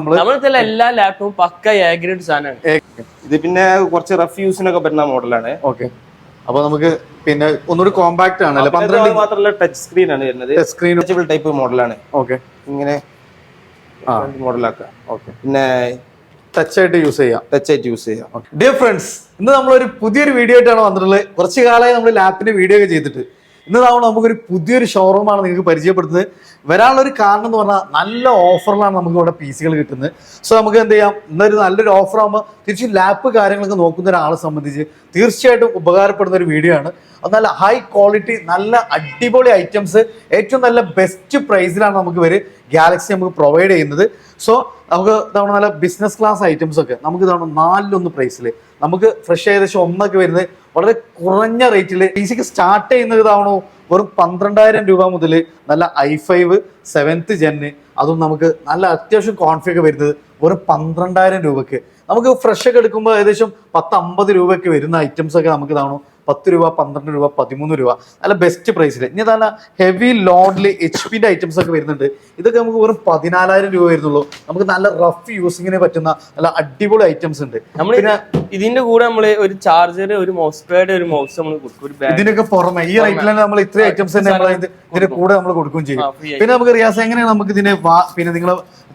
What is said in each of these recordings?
നമ്മളെ എല്ലാ ലാപ്ടോപ്പും പക്ക ഏഗ്രേഡ് സാധനമാണ്. ഇത് പിന്നെ കുറച്ച് റഫ് യൂസിനൊക്കെ പറ്റുന്ന മോഡലാണ് ഓക്കെ. അപ്പൊ നമുക്ക് പിന്നെ ഒന്നുകൂടി കോമ്പാക്ട് ആണ് പന്ത്രണ്ട് മാത്രമല്ല ടച്ച് സ്ക്രീൻ ആണ് വരുന്നത്. സ്ക്രീൻ ടച്ചബിൾ ടൈപ്പ് മോഡലാണ് ഓക്കെ. ഇങ്ങനെ ആ. മോഡലാക്കാം ഓക്കെ. പിന്നെ ടച്ച് ആയിട്ട് യൂസ് ചെയ്യാം. ടച്ച് ആയിട്ട് യൂസ് ചെയ്യാം. ഡിയർ ഫ്രണ്ട്സ് ഇന്ന് നമ്മളൊരു പുതിയൊരു വീഡിയോ ആയിട്ടാണ് വന്നിട്ടുള്ളത്. കുറച്ച് കാലമായി നമ്മൾ ലാപ്പിന്റെ വീഡിയോ ഒക്കെ ചെയ്തിട്ട്. ഇന്ന് തവണ നമുക്കൊരു പുതിയൊരു ഷോറൂമാണ് നിങ്ങൾക്ക് പരിചയപ്പെടുത്തുന്നത്. വരാനുള്ള ഒരു കാരണം എന്ന് പറഞ്ഞാൽ നല്ല ഓഫറിലാണ് നമുക്ക് ഇവിടെ പി സികൾ കിട്ടുന്നത്. സോ നമുക്ക് എന്ത് ചെയ്യാം? ഇന്നൊരു നല്ലൊരു ഓഫർ ആകുമ്പോൾ തിരിച്ചും ലാപ്പ് കാര്യങ്ങളൊക്കെ നോക്കുന്ന ഒരാളെ സംബന്ധിച്ച് തീർച്ചയായിട്ടും ഉപകാരപ്പെടുന്ന ഒരു വീഡിയോ ആണ്. അത് നല്ല ഹൈ ക്വാളിറ്റി നല്ല അടിപൊളി ഐറ്റംസ് ഏറ്റവും നല്ല ബെസ്റ്റ് പ്രൈസിലാണ് നമുക്ക് ഇവർ ഗാലക്സി നമുക്ക് പ്രൊവൈഡ് ചെയ്യുന്നത്. സോ നമുക്ക് ഇതാണ് നല്ല ബിസിനസ് ക്ലാസ് ഐറ്റംസ് ഒക്കെ. നമുക്ക് ഇതാണ് നാലിലൊന്ന് പ്രൈസിൽ നമുക്ക് ഫ്രഷ് ഏകദേശം ഒന്നൊക്കെ വരുന്നത് വളരെ കുറഞ്ഞ റേറ്റിൽ പി സിക്ക് സ്റ്റാർട്ട് ചെയ്യുന്നത് ഇതാവണോ വെറും പന്ത്രണ്ടായിരം രൂപ മുതൽ നല്ല ഐ ഫൈവ് സെവൻത്ത് ജെന്ന് അതും നമുക്ക് നല്ല അത്യാവശ്യം കോൺഫിഗ് വരുന്നത് വെറും പന്ത്രണ്ടായിരം രൂപയ്ക്ക് നമുക്ക് ഫ്രഷ് ഒക്കെ എടുക്കുമ്പോൾ ഏകദേശം പത്ത് അമ്പത് രൂപയ്ക്ക് വരുന്ന ഐറ്റംസ് ഒക്കെ നമുക്ക് ഇതാവണോ. പത്ത് രൂപ പന്ത്രണ്ട് രൂപ പതിമൂന്ന് രൂപ. നല്ല ബെസ്റ്റ് പ്രൈസിൽ ഇനി നല്ല ഹെവി ലോഡിൽ എച്ച് പിന്റെ ഐറ്റംസ് ഒക്കെ വരുന്നുണ്ട്. ഇതൊക്കെ നമുക്ക് വെറും പതിനാലായിരം രൂപ വരുന്നുള്ളൂ. നമുക്ക് നല്ല റഫ് യൂസിങ്ങിന് പറ്റുന്ന നല്ല അടിപൊളി ഐറ്റംസ് ഉണ്ട്. നമ്മൾ ഇതിന്റെ കൂടെ നമ്മൾ ഒരു ചാർജർ ഒരു മൗസ് പാഡ് ഒരു മൗസ് നമ്മൾ കൊടുക്കും. ഇതിനൊക്കെ പുറമെ ഈ റേറ്റിൽ തന്നെ നമ്മൾ ഇത്രയും ഐറ്റംസ് തന്നെ നമ്മൾ ഇത് ഇതിന്റെ കൂടെ നമ്മൾ കൊടുക്കുകയും ചെയ്യും. പിന്നെ നമുക്ക് റിയാസ് എങ്ങനെയാണ് നമുക്ക് ഇതിനെ പിന്നെ നിങ്ങൾ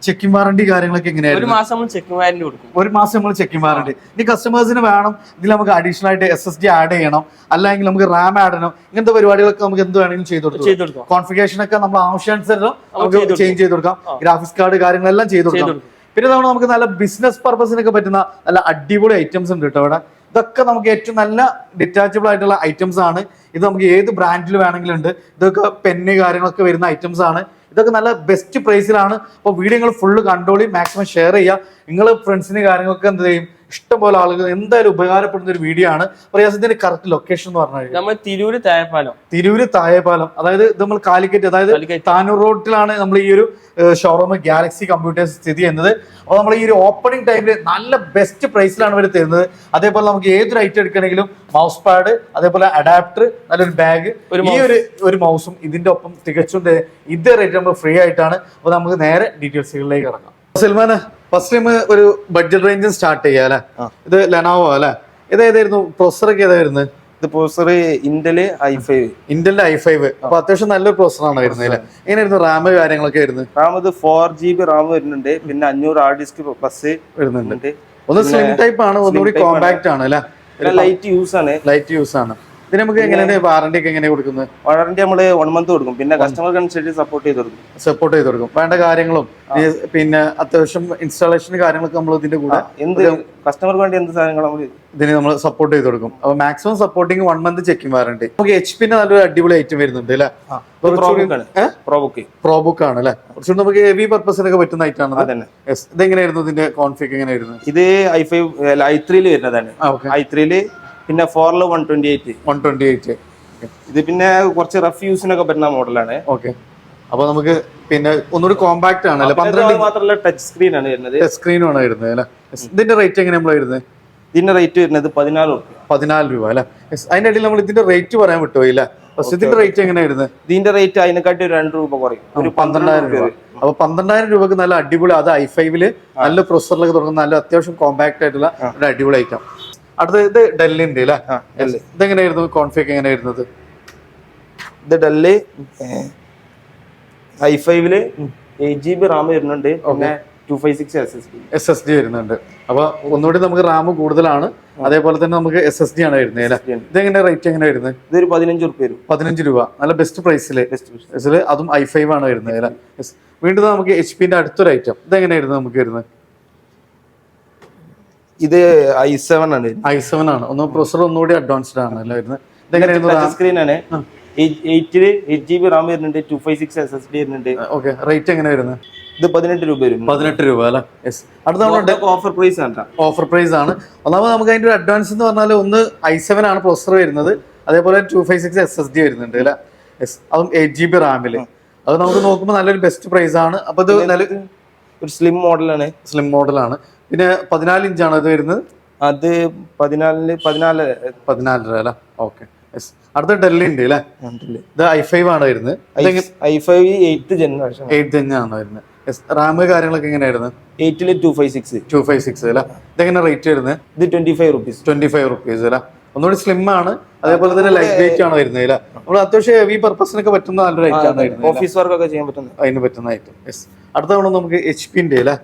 ചെക്കിംഗ് വാറണ്ടി കാര്യങ്ങളൊക്കെ എങ്ങനെയായിരുന്നു? ഒരു മാസം നമ്മൾ ചെക്ക് വാറണ്ടി കൊടുക്കും. ഒരു മാസം നമ്മൾ ചെക്കിംഗ് വാറണ്ടി ഇനി കസ്റ്റമേഴ്സിന് വേണം ഇതിൽ നമുക്ക് അഡീഷണൽ ആയിട്ട് എസ് എസ് ഡി ആഡ് ചെയ്യണം അല്ലെങ്കിൽ നമുക്ക് റാം ആഡ് ചെയ്യണം ഇങ്ങനത്തെ പരിപാടികളൊക്കെ നമുക്ക് എന്ത് വേണമെങ്കിലും ചെയ്തു കൊടുക്കാം. കോൺഫിഗേഷൻ ഒക്കെ നമ്മൾ ആവശ്യാനുസരണം നമുക്ക് ചേഞ്ച് ചെയ്ത് കൊടുക്കാം. ഗ്രാഫിക്സ് കാർഡ് കാര്യങ്ങളെല്ലാം ചെയ്ത് കൊടുക്കാം. കൊടുക്കാം. പിന്നെ നമ്മൾ നമുക്ക് നല്ല ബിസിനസ് പർപ്പസിനൊക്കെ പറ്റുന്ന നല്ല അടിപൊളി ഐറ്റംസ് ഉണ്ട് കേട്ടോ ഇവിടെ. ഇതൊക്കെ നമുക്ക് ഏറ്റവും നല്ല ഡിറ്റാച്ചബിൾ ആയിട്ടുള്ള ഐറ്റംസ് ആണ്. ഇത് നമുക്ക് ഏത് ബ്രാൻഡിൽ വേണമെങ്കിലും ഉണ്ട്. ഇതൊക്കെ പെന്ന് കാര്യങ്ങളൊക്കെ വരുന്ന ഐറ്റംസ് ആണ്. ഇതൊക്കെ നല്ല ബെസ്റ്റ് പ്രൈസിലാണ് അപ്പോൾ വീഡിയോ നിങ്ങൾ ഫുള്ള് കണ്ടോളി മാക്സിമം ഷെയർ ചെയ്യുക നിങ്ങൾ ഫ്രണ്ട്സിന് കാര്യങ്ങളൊക്കെ എന്ത് ചെയ്യും? ഇഷ്ടംപോലെ ആളുകൾ എന്തായാലും ഉപകാരപ്പെടുന്ന ഒരു വീഡിയോ ആണ്. പ്രയാസത്തിന്റെ കറക്റ്റ് ലൊക്കേഷൻ എന്ന് പറഞ്ഞു കഴിഞ്ഞാൽ നമ്മൾ തിരൂര് തായപ്പാലം. തിരൂര് തായപ്പാലം. അതായത് ഇത് നമ്മൾ കാലിക്കറ്റ് അതായത് താനൂർ റോഡിലാണ് നമ്മൾ ഈ ഒരു ഷോറൂം ഗാലക്സി കമ്പ്യൂട്ടേഴ്സ് സ്ഥിതി ചെയ്യുന്നത്. അപ്പോൾ നമ്മൾ ഈ ഒരു ഓപ്പണിംഗ് ടൈമിൽ നല്ല ബെസ്റ്റ് പ്രൈസിലാണ് ഇവർ തരുന്നത്. അതേപോലെ നമുക്ക് ഏതൊരു ഐറ്റം എടുക്കണമെങ്കിലും മൗസ് പാഡ് അതേപോലെ അഡാപ്റ്റർ നല്ലൊരു ബാഗ് ഈ ഒരു ഒരു മൗസും ഇതിന്റെ ഒപ്പം തികച്ചും ഇതേ റേറ്റ് നമ്മൾ ഫ്രീ ആയിട്ടാണ്. അപ്പോൾ നമുക്ക് നേരെ ഡീറ്റെയിൽസുകളിലേക്ക് ഇറങ്ങാം. സൽമാന് ഫസ്റ്റ് ടൈം ഒരു ബഡ്ജറ്റ് റേഞ്ചിൽ സ്റ്റാർട്ട് ചെയ്യാം അല്ലെ? ഇത് ലെനോവോ അല്ലെ? ഇത് ഏതായിരുന്നു പ്രൊസറൊക്കെ ഏതായിരുന്നു? ഇത് പ്രൊസർ ഇന്റൽ ഐ ഫൈവ് ഇന്റലിന്റെ ഐ ഫൈവ് അപ്പൊ അത്യാവശ്യം നല്ലൊരു പ്രോസറാണ് വരുന്നത് അല്ലേ? എങ്ങനെയായിരുന്നു റാം കാര്യങ്ങളൊക്കെ വരുന്നത്? റാം ഇത് ഫോർ ജി ബി റാം വരുന്നുണ്ട്. പിന്നെ അഞ്ഞൂറ് ആർ ഡിസ്ക് പ്ലസ് വരുന്നുണ്ട്. ഒന്ന് സ്ലിം ടൈപ്പ് ആണ് ഒന്നുകൂടി ആണ്. കോമ്പാക്ട് ആണ് അല്ലെ? ലൈറ്റ് യൂസ് ആണ്. ലൈറ്റ് യൂസ് ആണ്. ഇതിന് നമുക്ക് എങ്ങനെയാണ് വാറണ്ടി ഒക്കെ എങ്ങനെ കൊടുക്കുന്നത്? വാറണ്ടി നമ്മൾ വൺ മന്ത് കൊടുക്കും. പിന്നെ കസ്റ്റമർക്ക് അനുസരിച്ച് സപ്പോർട്ട് ചെയ്ത് കൊടുക്കും. സപ്പോർട്ട് ചെയ്ത് കൊടുക്കും. വേണ്ട കാര്യങ്ങളും. പിന്നെ അത്യാവശ്യം ഇൻസ്റ്റാളേഷൻ കാര്യങ്ങളൊക്കെ നമ്മൾ ഇതിന്റെ കൂടെ എന്ത് കസ്റ്റമർക്ക് വേണ്ടി എന്ത് സാധനങ്ങൾ നമ്മൾ ഇതിന് നമ്മൾ സപ്പോർട്ട് ചെയ്ത് കൊടുക്കും. അപ്പൊ maximum supporting one month checking warranty നമുക്ക് എച്ച് പിന്നെ നല്ലൊരു അടിപൊളി ഐറ്റം വരുന്നുണ്ട് അല്ലേ? പ്രോബുക്ക് ആണ്. അല്ലെ? കുറച്ചുകൂടി നമുക്ക് ഹെവി പർപ്പസിനൊക്കെ പറ്റുന്ന ഐറ്റം ആണ് ഇതെങ്ങനെയായിരുന്നു ഇതിന്റെ കോൺഫിഗ് എങ്ങനെയായിരുന്നു? ഇത് ഐ ഫൈവ് ഐ ത്രീയിൽ വരുന്നതാണ്. ഐ ത്രീയിൽ പിന്നെ ഫോറിൽ one twenty eight one twenty eight ഇത് പിന്നെ കുറച്ച് റഫ് യൂസിനൊക്കെ പറ്റുന്ന മോഡലാണ് ഓക്കെ അപ്പൊ നമുക്ക് പിന്നെ ഒന്നുകൂടി കോമ്പാക്ട് ആണ് മാത്രമല്ല ടച്ച് സ്ക്രീൻ ആണ് വരുന്നത്. ടച്ച് സ്ക്രീനും ആണ് വരുന്നത് അല്ലെ? ഇതിന്റെ റേറ്റ് എങ്ങനെ നമ്മൾ വരുന്നത്? ഇതിന്റെ റേറ്റ് വരുന്നത് പതിനാല് രൂപ പതിനാല് രൂപ അല്ലെ? അതിന്റെ ഇടയിൽ നമ്മൾ ഇതിന്റെ റേറ്റ് പറയാൻ വിട്ടുപോയി ഇല്ല ഫസ്റ്റ് ഇതിന്റെ റേറ്റ് എങ്ങനെ വരുന്നത്? ഇതിന്റെ റേറ്റ് അതിനെക്കാട്ടി ഒരു രണ്ട് രൂപ കുറയും. ഒരു പന്ത്രണ്ടായിരം രൂപ. അപ്പൊ പന്ത്രണ്ടായിരം രൂപക്ക് നല്ല അടിപൊളി അത് ഐ ഫൈവിൽ നല്ല പ്രൊസറിലൊക്കെ തുടങ്ങുന്ന നല്ല അത്യാവശ്യം കോമ്പാക്ട് ആയിട്ടുള്ള ഒരു അടിപൊളി ഐറ്റം അടുത്ത ഇത് ഡെല്ലിന്റെ ഉണ്ട് അല്ലേ. ഇതെങ്ങനെയായിരുന്നു കോൺഫിഗ് എങ്ങനെയായിരുന്നത്? ഇത് ഡൽഹി ഐ ഫൈവിൽ എയ്റ്റ് ജി ബി റാം വരുന്നുണ്ട്. പിന്നെ two five six S S D S S D വരുന്നുണ്ട്. അപ്പൊ ഒന്നുകൂടി നമുക്ക് റാം കൂടുതലാണ്. അതേപോലെ തന്നെ നമുക്ക് എസ് എസ് ഡി ആണ് വരുന്നത് അല്ലെ? ഇതെങ്ങനെ റേറ്റ് എങ്ങനെ വരുന്നത്? ഇതൊരു പതിനഞ്ച് വരും. പതിനഞ്ച് രൂപ. നല്ല ബെസ്റ്റ് പ്രൈസിൽ ഇതിൽ അതും ഐ ഫൈവ് ആണ് വരുന്നത് അല്ലേ? വീണ്ടും നമുക്ക് എച്ച് പിന്റെ അടുത്തൊരു ഐറ്റം ഇതെങ്ങനെയായിരുന്നു നമുക്ക് വരുന്നത്? ഇത് ഐ സെവൻ ആണ്. ഐ സെവൻ ആണ്. ഒന്ന് പ്രൊസർ ഒന്നുകൂടി അഡ്വാൻസ്ഡ് ആണ് അല്ലേ വരുന്നത്? ഇതെങ്ങനെയായിരുന്നു സ്ക്രീൻ ആണ്. എയ്റ്റിൽ എയ്റ്റ് ജി ബി റാം വരുന്നുണ്ട് two five six S S D വരുന്നുണ്ട്. ഓക്കെ റേറ്റ് എങ്ങനെ വരുന്നത്? ഇത് പതിനെട്ട് രൂപ വരും പതിനെട്ട് രൂപ അല്ലേ? യെസ് അടുത്ത നമ്മുടെ ഓഫർ പ്രൈസ് ആണ്. ഓഫർ പ്രൈസ് ആണ്. ഒന്നാമത് നമുക്ക് അതിന്റെ ഒരു അഡ്വാൻസ് എന്ന് പറഞ്ഞാൽ ഒന്ന് ഐ സെവൻ ആണ് പ്രൊസർ വരുന്നത്. അതേപോലെ two five six S S D വരുന്നുണ്ട് അല്ലേ? യെസ് അതും എയ്റ്റ് ജി ബി റാമിൽ അത് നമുക്ക് നോക്കുമ്പോൾ നല്ലൊരു ബെസ്റ്റ് പ്രൈസ് ആണ്. അപ്പൊ ഇത് ഒരു സ്ലിം മോഡലാണ് സ്ലിം മോഡലാണ് പിന്നെ പതിനാല് ഇഞ്ചാണ് ഇത് വരുന്നത്? അത് പതിനാലിന് പതിനാല് പതിനാലര അല്ലേ? ഓക്കെ അടുത്ത ഡെല്ലി ഉണ്ട് അല്ലേ? ഇത് ഐ ഫൈവ് ആണ് വരുന്നത്. I five eighth generation eight ആണ് വരുന്നത്. റാം കാര്യങ്ങളൊക്കെ എങ്ങനെയായിരുന്നു എയ്റ്റിൽ two five six two five six അല്ല? ഇതെങ്ങനെ റേറ്റ് വരുന്നത്? ഇത് twenty five rupees twenty five rupees അല്ല? ഒന്നുകൂടി സ്ലിം ആണ്. അതേപോലെ തന്നെ ലൈറ്റ് വെയിറ്റ് ആണ് വരുന്നത് അല്ല? നമ്മൾ അത്യാവശ്യം ഹെവി പർപ്പസിനൊക്കെ പറ്റുന്ന നല്ല റേറ്റ് ആണ് വരുന്നത് ഓഫീസ് വർക്ക് ഒക്കെ ചെയ്യാൻ പറ്റുന്ന. അതിന് പറ്റുന്ന ഐറ്റം യെസ് അടുത്ത തവണ നമുക്ക് എച്ച് പിന്റെ അല്ലേ?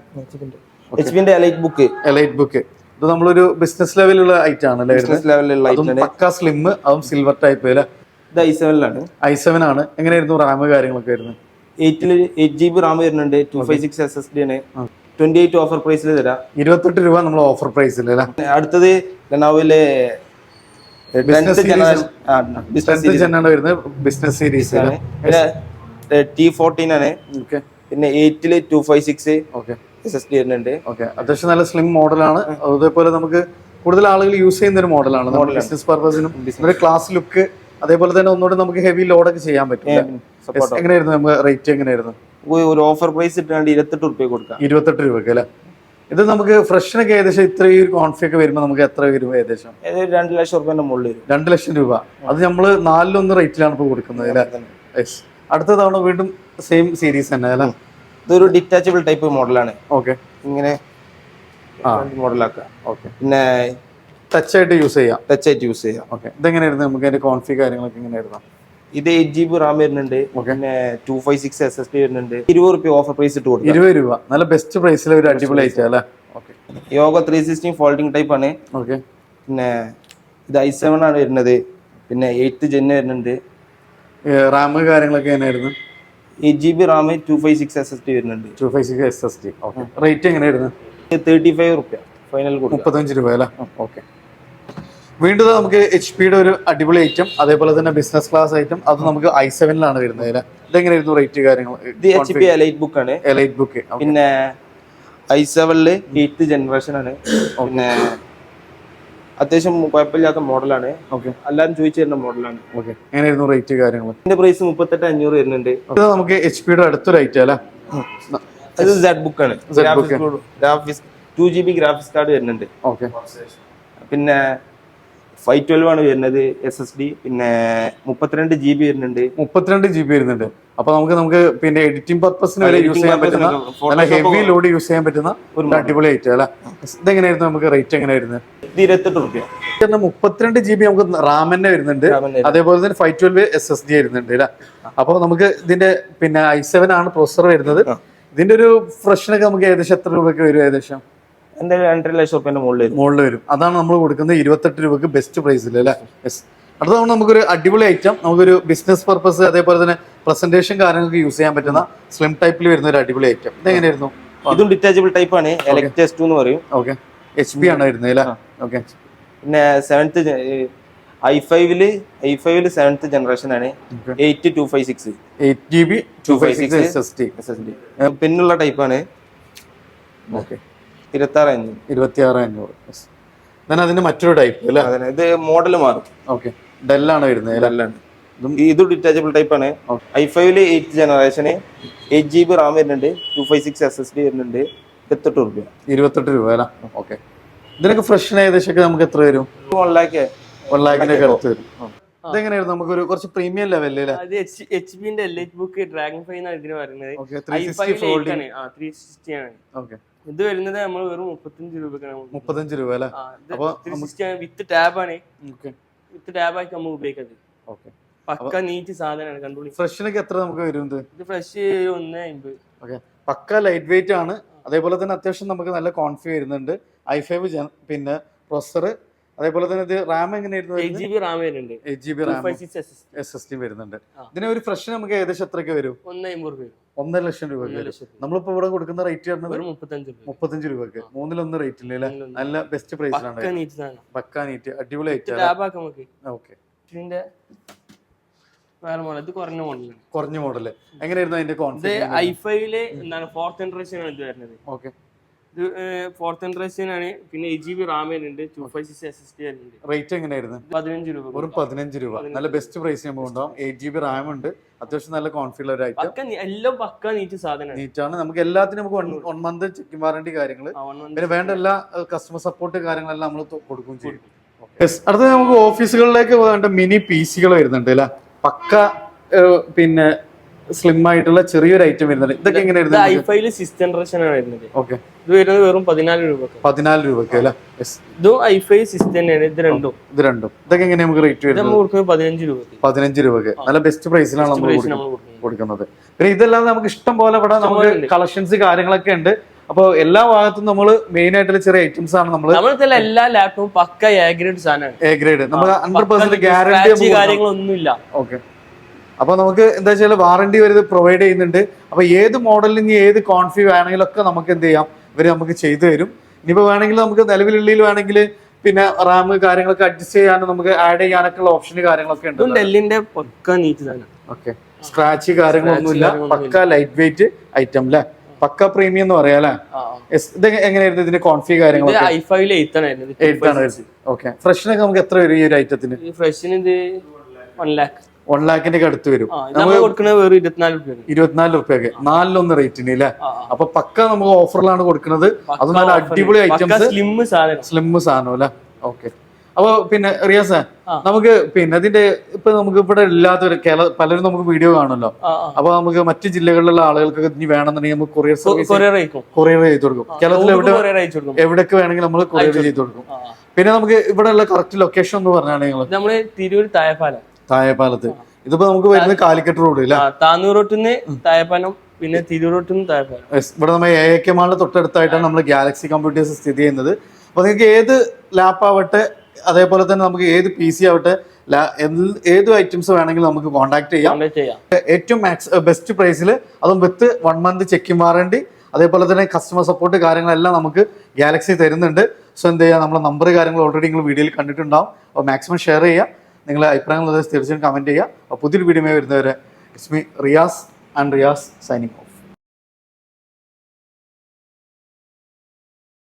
എച്ച് പിന്റെ എലൈറ്റ് ബുക്ക് എലൈറ്റ് ബുക്ക് ഇത് നമ്മളൊരു ബിസിനസ് ലെവലുള്ള ഐറ്റം ആണ് അല്ലേ ബിസിനസ് ലെവലിലുള്ള പക്ക സ്ലിം അതും സിൽവർ ടൈപ്പ് അല്ലേ? ഇത് ഐ സെവനിലാണ് ഐ സെവൻ ആണ്. എങ്ങനെയായിരുന്നു റാം കാര്യങ്ങളൊക്കെ ആയിരുന്നു എയ്റ്റിൽ എയ്റ്റ് ജി ബി റാം വരുന്നുണ്ട്. Two five six S S D ആണ്. ട്വന്റി എയ്റ്റ് ഓഫർ പ്രൈസിൽ തരാം. ഇരുപത്തെട്ട് രൂപ നമ്മൾ ഓഫർ പ്രൈസിൽ അല്ലേ? അടുത്തത് ലെനോവിലെ വരുന്നത്. ബിസിനസ് സീരീസ് ആണ്. ടി ഫോർട്ടീൻ ആണ്. പിന്നെ എയ്റ്റിൽ two five six okay S S D വരുന്നുണ്ട്. ഓക്കെ അത്യാവശ്യം നല്ല സ്ലിം മോഡലാണ് അതേപോലെ നമുക്ക് കൂടുതൽ ആളുകൾ യൂസ് ചെയ്യുന്ന ഒരു മോഡലാണ് ബിസിനസ് പർപ്പസിനും ഒരു ക്ലാസ് ലുക്ക് അതേപോലെ തന്നെ ഒന്നുകൂടെ നമുക്ക് ഹെവി ലോഡൊക്കെ ചെയ്യാൻ പറ്റും എങ്ങനെയായിരുന്നു? നമുക്ക് റേറ്റ് എങ്ങനെയായിരുന്നു? ഒരു ഓഫർ പ്രൈസ് ഇട്ടാണ്ട് ഇരുപത്തെട്ട് രൂപ കൊടുക്കാം. ഇരുപത്തെട്ട് രൂപക്ക് അല്ലേ? ഇത് നമുക്ക് ഫ്രഷിനൊക്കെ ഏകദേശം ഇത്ര ഈ ഒരു കോൺഫി ഒക്കെ വരുമ്പോൾ നമുക്ക് എത്ര വരും ഏകദേശം? രണ്ട് ലക്ഷം റുപ്യന്റെ മുകളിൽ രണ്ട് ലക്ഷം രൂപ. അത് നമ്മൾ നാലിലൊന്ന് റേറ്റിലാണ് ഇപ്പോൾ കൊടുക്കുന്നത് അല്ലേ? യെസ് അടുത്ത തവണ വീണ്ടും സെയിം സീരീസ് തന്നെ അല്ലേ? ഇതൊരു ഡിറ്റാച്ചബിൾ ടൈപ്പ് മോഡലാണ് ഓക്കെ ഇങ്ങനെ മോഡലാക്കുക ഓക്കെ പിന്നെ ടച്ച് ആയിട്ട് യൂസ് ചെയ്യാം. ടച്ച് ആയിട്ട് യൂസ് ചെയ്യാം. ഓക്കെ ഇതെങ്ങനെയായിരുന്നു? നമുക്ക് അതിന്റെ കോൺഫി കാര്യങ്ങളൊക്കെ എങ്ങനെയായിരുന്നു? ഇത് എയ്റ്റ് ജി ബി റാം വരുന്നുണ്ട്. പിന്നെ two five six S S D വരുന്നുണ്ട്. ഇരുപത് റുപ്യ ഓഫർ പ്രൈസ് ഇട്ട് കൊടുക്കും. ഇരുപത് രൂപ. നല്ല ബെസ്റ്റ് പ്രൈസിൽ ഒരു അടിപൊളി ഐറ്റം അല്ലേ? Okay Yoga three sixteen folding type ആണ്. ഓക്കെ പിന്നെ ഇത് ഐ സെവൻ ആണ് വരുന്നത്. പിന്നെ എയ്ത്ത് ജെന്ന് വരുന്നുണ്ട്. റാം കാര്യങ്ങളൊക്കെ എങ്ങനെയായിരുന്നു? Eight G B RAM two five six S S D വരുന്നുണ്ട്. Two five six S S T okay rate എങ്ങനെയായിരുന്നു? തേർട്ടി ഫൈവ് റുപ്യ. ഫൈനൽ കൊടുക്കും. മുപ്പത്തഞ്ച് രൂപ അല്ലേ? ഓക്കെ വീണ്ടും നമുക്ക് എച്ച് പിയുടെ ഒരു അടിപൊളി ഐറ്റം അതേപോലെ തന്നെ ബിസിനസ് ക്ലാസ് ഐറ്റം അത് നമുക്ക് ഐ സെവനിലാണ് വരുന്നത്. ഇതെങ്ങനെയായിരുന്നു റേറ്റ് കാര്യങ്ങൾ? ഇത് എച്ച് പി എലൈറ്റ് ബുക്ക് ആണ്. എലൈറ്റ് ബുക്ക് പിന്നെ ഐ സെവനിൽ എയ്ത്ത് ജനറേഷൻ ആണ്. പിന്നെ അത്യാവശ്യം കുഴപ്പമില്ലാത്ത മോഡലാണ് ഓക്കെ എല്ലാവരും ചോദിച്ചു തരുന്ന മോഡലാണ് ഓക്കെ എങ്ങനെയായിരുന്നു റേറ്റ് കാര്യങ്ങൾ? ഇതിന്റെ പ്രൈസ് മുപ്പത്തെട്ട് അഞ്ഞൂറ് വരുന്നുണ്ട്. ഇത് നമുക്ക് എച്ച് പിയുടെ അടുത്തൊരു ഐറ്റം അല്ലേ? ഇത് സെഡ് ബുക്ക് ആണ്. Two G B graphics card വരുന്നുണ്ട്. ഓക്കെ പിന്നെ ഫൈവ് ട്വൽവ് ആണ് വരുന്നത് എസ് എസ് ഡി പിന്നെ മുപ്പത്തിരണ്ട് ജി ബി വരുന്നുണ്ട്. മുപ്പത്തിരണ്ട് ജി ബി വരുന്നുണ്ട്. അപ്പൊ നമുക്ക് നമുക്ക് പിന്നെ എഡിറ്റിംഗ് പർപ്പസിന് വരെ യൂസ് ചെയ്യാൻ പറ്റുന്ന നല്ല ഹെവി ലോഡ് യൂസ് ചെയ്യാൻ പറ്റുന്ന ഒരു അടിപൊളി ഐറ്റം അല്ല? ഇതെങ്ങനെയായിരുന്നു നമുക്ക് റേറ്റ് എങ്ങനെയായിരുന്നു? ഇരുപത്തെട്ട് റുപ്യ മുപ്പത്തിരണ്ട് ജി ബി നമുക്ക് റാമന്നെ വരുന്നുണ്ട്. അതേപോലെ തന്നെ five twelve S S D വരുന്നുണ്ട് അല്ലെ? അപ്പൊ നമുക്ക് ഇതിന്റെ പിന്നെ ഐ സെവൻ ആണ് പ്രോസസർ വരുന്നത്. ഇതിന്റെ ഒരു ഫ്രഷിനൊക്കെ നമുക്ക് ഏകദേശം എത്ര രൂപയ്ക്ക് വരും ഏകദേശം? എന്തായാലും രണ്ടര ലക്ഷം റുപ്യന്റെ മുകളിൽ വരും. മുകളിൽ വരും. അതാണ് നമ്മൾ കൊടുക്കുന്നത് ഇരുപത്തെട്ട് രൂപക്ക് ബെസ്റ്റ് പ്രൈസിൽ അല്ലേ? യെസ് അടുത്ത തവണ നമുക്കൊരു അടിപൊളി ഐറ്റം നമുക്കൊരു ബിസിനസ് പർപ്പസ് അതേപോലെ തന്നെ പ്രസന്റേഷൻ കാര്യങ്ങൾക്ക് യൂസ് ചെയ്യാൻ പറ്റുന്ന സ്ലിം ടൈപ്പിൽ വരുന്ന ഒരു അടിപൊളി ഐറ്റം ഇതെങ്ങനെയായിരുന്നു? ഇതും ഡിറ്റാച്ചബിൾ ടൈപ്പ് ആണ്. എലക്ട്രിസ്റ്റു ടു എന്ന് പറയും. ഓക്കെ എച്ച് പി ആണ് വരുന്നത് അല്ലേ? ഓക്കെ പിന്നെ സെവൻത്ത് ഐ ഫൈവിൽ ഐ ഫൈവിൽ സെവൻത്ത് ജനറേഷൻ ആണ്. Eight two five six eight G B two five six S S T പിന്നുള്ള ടൈപ്പ് ആണ്. ഓക്കെ ഇരുപത്തി ആറ് അഞ്ഞൂറ്. ഇരുപത്തി ആറ് അഞ്ഞൂറ് then അതിന്റെ മറ്റൊരു ടൈപ്പ് അല്ലേ? അതന്നെ ഇത് മോഡൽ മാറും. ഓക്കെ ഡെല്ലാണ് വരുന്നത് അല്ലേ? ഇതെല്ലാം ഇത് ഡിറ്റാച്ചബിൾ ടൈപ്പ് ആണ്. ഐ ഫൈവിൽ എയ്റ്റ് ജനറേഷന് എയ്റ്റ് ജി ബി റാം വരുന്നുണ്ട് two five six S S D വരുന്നുണ്ട് ഇരുപത്തെട്ട് റുപ്യ ഇരുപത്തെട്ട് രൂപ അല്ലേ? ഓക്കെ ഇതിനൊക്കെ ഫ്രഷിന് ഏകദേശം നമുക്ക് എത്ര വരും? വൺ ലാക്ക് വൺ ലാഖിന്റെ ഒക്കെ അടുത്ത് വരും. ഇതെങ്ങനെയായിരുന്നു? നമുക്കൊരു കുറച്ച് പ്രീമിയം ലെവലിൽ അല്ലേ? അത് എച്ച് എച്ച് പിന്റെ L H book dragon fly എന്നാണ് ഇതിന് പറയുന്നത്. ഓക്കെ ത്രീ സിക്സ്റ്റി ആ ത്രീ സിക്സ്റ്റി ആണ്. ഓക്കെ ഇത് വരുന്നത് നമ്മൾ വെറും മുപ്പത്തഞ്ച് രൂപക്കാണ് മുപ്പത്തഞ്ച് രൂപ അല്ലേ? അപ്പൊ വിത്ത് ടാബാണ് വിത്ത് ടാബാക്കി നമ്മൾ ഉപയോഗിക്കുന്നത് ഓക്കെ. പക്ക നീറ്റ് സാധനമാണ് കണ്ടുപിടി. ഫ്രഷിനൊക്കെ എത്ര നമുക്ക് വരുന്നത് ഇത്? ഫ്രഷ് ഒന്ന് അമ്പത് ഓക്കെ. പക്ക ലൈറ്റ് വെയിറ്റ് ആണ്. അതേപോലെ തന്നെ അത്യാവശ്യം നമുക്ക് നല്ല കോൺഫി വരുന്നുണ്ട്. ഐ ഫൈവ് പിന്നെ പ്രൊസസർ അതേപോലെ തന്നെ ഇത് റാം എങ്ങനെയായിരുന്നു എയ്റ്റ് ജി ബി റാം വരുന്നുണ്ട്. Eight G B RAM. S S T വരുന്നുണ്ട്. ഇതിന് ഒരു ഫ്രഷ് നമുക്ക് ഏകദേശം എത്രയൊക്കെ വരും? ഒന്നര ലക്ഷം രൂപ നമ്മളിപ്പോ ഇവിടെ കൊടുക്കുന്ന റേറ്റ് വരുന്നത് മുപ്പത്തഞ്ച് രൂപ മുപ്പത്തഞ്ച് രൂപക്ക്. മൂന്നിലൊന്ന് റേറ്റ് ഇല്ല. നല്ല ബെസ്റ്റ് പ്രൈസ് ആണ് നീറ്റ് പക്കാ നീറ്റ് അടിപൊളി ഓക്കെ വേറെ മോഡൽ ഇത് കുറഞ്ഞ മോഡലാണ് കുറഞ്ഞ മോഡൽ എങ്ങനെയായിരുന്നു അതിന്റെ കോൺഫിഗറേഷൻ കോൺഫി ഐ ഫൈവിൽ എന്താണ് ഫോർത്ത് ജനറേഷൻ ആണ് ഇത് വരുന്നത്. ഓക്കെ ഇത് ഫോർത്ത് ജനറേഷൻ ആണ് പിന്നെ എയ്റ്റ് ജി ബി റാം വരുന്നുണ്ട് two five six S S D ഉണ്ട്. റേറ്റ് എങ്ങനെയായിരുന്നു? പതിനഞ്ച് രൂപ. വെറും പതിനഞ്ച് രൂപ. നല്ല ബെസ്റ്റ് പ്രൈസ് നമുക്ക് ഉണ്ടാവും എയ്റ്റ് ജി ബി റാം ഉണ്ട്. അത്യാവശ്യം നല്ല കോൺഫിഡന്റ് ഒരു ഐറ്റം എല്ലാം പക്ക നീറ്റ് സാധനം നീറ്റാണ്. നമുക്ക് എല്ലാത്തിനും നമുക്ക് വൺ മന്ത് ചെക്കിംഗ് വാറണ്ടി കാര്യങ്ങൾ. പിന്നെ വേണ്ട എല്ലാ കസ്റ്റമർ സപ്പോർട്ട് കാര്യങ്ങളെല്ലാം നമ്മൾ കൊടുക്കുകയും ചെയ്യും. അടുത്ത നമുക്ക് ഓഫീസുകളിലേക്ക് വേണ്ട മിനി പി സികൾ വരുന്നുണ്ട് അല്ലെ? പക്ക പിന്നെ സ്ലിം ആയിട്ടുള്ള ചെറിയൊരു ഐറ്റം വരുന്നത് ഇതൊക്കെ എങ്ങനെയായിരുന്നു ഐഫൈൽ സിക്സ് ജനറേഷൻ ആണ് വരുന്നത്. ഓക്കെ ഇത് വരുന്നത് വെറും പതിനാല് രൂപക്ക്. പതിനാല് രൂപക്ക് അല്ലേ? ഇത് ഐഫൈ സിക്സ് തന്നെയാണ്. ഇത് രണ്ടും. ഇത് രണ്ടും. ഇതൊക്കെ എങ്ങനെ നമുക്ക് റേറ്റ് വരുന്നത്? നമ്മൾ പതിനഞ്ച് രൂപക്ക്. പതിനഞ്ച് രൂപക്ക്. നല്ല ബെസ്റ്റ് പ്രൈസിലാണ് നമ്മൾ കൊടുക്കുന്നത്. നമ്മൾ പിന്നെ ഇതല്ലാതെ നമുക്ക് ഇഷ്ടം പോലെ ഇവിടെ നമുക്ക് കളക്ഷൻസ് കാര്യങ്ങളൊക്കെ ഉണ്ട്. അപ്പോൾ എല്ലാ ഭാഗത്തും നമ്മൾ മെയിൻ ആയിട്ടുള്ള ചെറിയ ഐറ്റംസ് ആണ് നമ്മൾ നമ്മളത്തെ എല്ലാ ലാപ്ടോപ്പും പക്ക എ ഗ്രേഡ് സാധനമാണ്. എ ഗ്രേഡ് നമുക്ക് ഹൺഡ്രഡ് പെർസെന്റ് ഗ്യാരണ്ടി കാര്യങ്ങളൊന്നും കാര്യങ്ങളൊന്നുമില്ല. ഓക്കെ അപ്പൊ നമുക്ക് എന്താ വെച്ചാൽ വാറണ്ടി വരുന്നത് പ്രൊവൈഡ് ചെയ്യുന്നുണ്ട്. അപ്പൊ ഏത് മോഡലിൽ ഇനി ഏത് കോൺഫി വേണമെങ്കിലും ഒക്കെ നമുക്ക് എന്ത് ചെയ്യാം? ഇവർ നമുക്ക് ചെയ്തു തരും. ഇനിയിപ്പോ വേണമെങ്കിൽ നമുക്ക് നിലവിലുള്ളിൽ വേണമെങ്കിൽ പിന്നെ റാം കാര്യങ്ങളൊക്കെ അഡ്ജസ്റ്റ് ചെയ്യാനും നമുക്ക് ആഡ് ചെയ്യാനൊക്കെ ഉള്ള ഓപ്ഷൻ കാര്യങ്ങളൊക്കെ ഉണ്ട്. ഡെല്ലിന്റെ പക്ക നീറ്റ് ഓക്കെ സ്ക്രാച്ച് കാര്യങ്ങളൊന്നുമില്ല. പക്ക ലൈറ്റ് വെയിറ്റ് ഐറ്റം അല്ലേ പക്ക പ്രീമിയം എന്ന് പറയാം അല്ലേ ഇത് എങ്ങനെയായിരുന്നു ഇതിന്റെ കോൺഫി കാര്യങ്ങൾ കാര്യങ്ങളൊക്കെ? ഫ്രഷിനൊക്കെ നമുക്ക് എത്ര വരും ഈ ഒരു ഐറ്റത്തിന് ഫ്രഷിന് ഇത് വൺ ലാക്ക് വൺ ലാഖിന്റെ അടുത്ത് വരും. ഇരുപത്തിനാല് റുപ്യക്ക് നാലിലൊന്ന് റേറ്റിന് അല്ലേ. അപ്പൊ പക്ക നമുക്ക് ഓഫറിലാണ് കൊടുക്കുന്നത്. അത് നല്ല അടിപൊളി ഐറ്റംസ് സ്ലിം സാധനം. അല്ലേ? ഓക്കെ അപ്പൊ പിന്നെ റിയാസ്. നമുക്ക് പിന്നെ ഇതിന്റെ ഇപ്പൊ നമുക്ക് ഇവിടെ ഇല്ലാത്തൊരു കേരള പലരും നമുക്ക് വീഡിയോ കാണുമല്ലോ. അപ്പൊ നമുക്ക് മറ്റു ജില്ലകളിലുള്ള ആളുകൾക്ക് ഇനി വേണമെന്നുണ്ടെങ്കിൽ നമുക്ക് കൊറിയർ സർവീസ് കൊറിയർ ചെയ്ത് കൊടുക്കും. കേരളത്തിൽ എവിടെ എവിടേക്ക് വേണമെങ്കിൽ നമ്മൾ കൊറിയർ ചെയ്ത് കൊടുക്കും. പിന്നെ നമുക്ക് ഇവിടെ ഉള്ള കറക്റ്റ് ലൊക്കേഷൻ എന്ന് പറഞ്ഞാണെങ്കിൽ നമ്മൾ തിരൂർ തായപ്പാലം. താഴെപ്പാലത്ത് ഇതിപ്പോ നമുക്ക് വരുന്നത് കാലിക്കറ്റ് റോഡ് ഇല്ല താന്നൂർ റോട്ടിന്ന് താഴെപ്പാലം പിന്നെ തിരൂർ റോട്ടിന്ന് തായപ്പാലം. Yes, ഇവിടെ നമ്മൾ എ കെ മാളിന്റെ തൊട്ടടുത്തായിട്ടാണ് നമ്മൾ ഗാലക്സി കമ്പ്യൂട്ടേഴ്സ് സ്ഥിതി ചെയ്യുന്നത്. അപ്പൊ നിങ്ങൾക്ക് ഏത് ലാപ്പ് ആവട്ടെ അതേപോലെ തന്നെ നമുക്ക് ഏത് പി സി ആവട്ടെ ഏത് ഐറ്റംസ് വേണമെങ്കിലും നമുക്ക് കോൺടാക്ട് ചെയ്യാം. കോൺടാക്ട് ചെയ്യാം. ഏറ്റവും മാക്സ് ബെസ്റ്റ് പ്രൈസിൽ അതും with one month checking warranty അതേപോലെ തന്നെ കസ്റ്റമർ സപ്പോർട്ട് കാര്യങ്ങളെല്ലാം നമുക്ക് ഗാലക്സി തരുന്നുണ്ട്. സോ എന്ത് ചെയ്യുക നമ്മുടെ നമ്പർ കാര്യങ്ങൾ ഓൾറെഡി നിങ്ങൾ വീഡിയോയിൽ കണ്ടിട്ടുണ്ടാവും. അപ്പോൾ മാക്സിമം ഷെയർ ചെയ്യുക നിങ്ങളെ അഭിപ്രായങ്ങൾ തീർച്ചയായും കമന്റ് ചെയ്യുക. പുതിയൊരു വീഡിയോ വരുന്നവരെ it's me Riyas and Riyas signing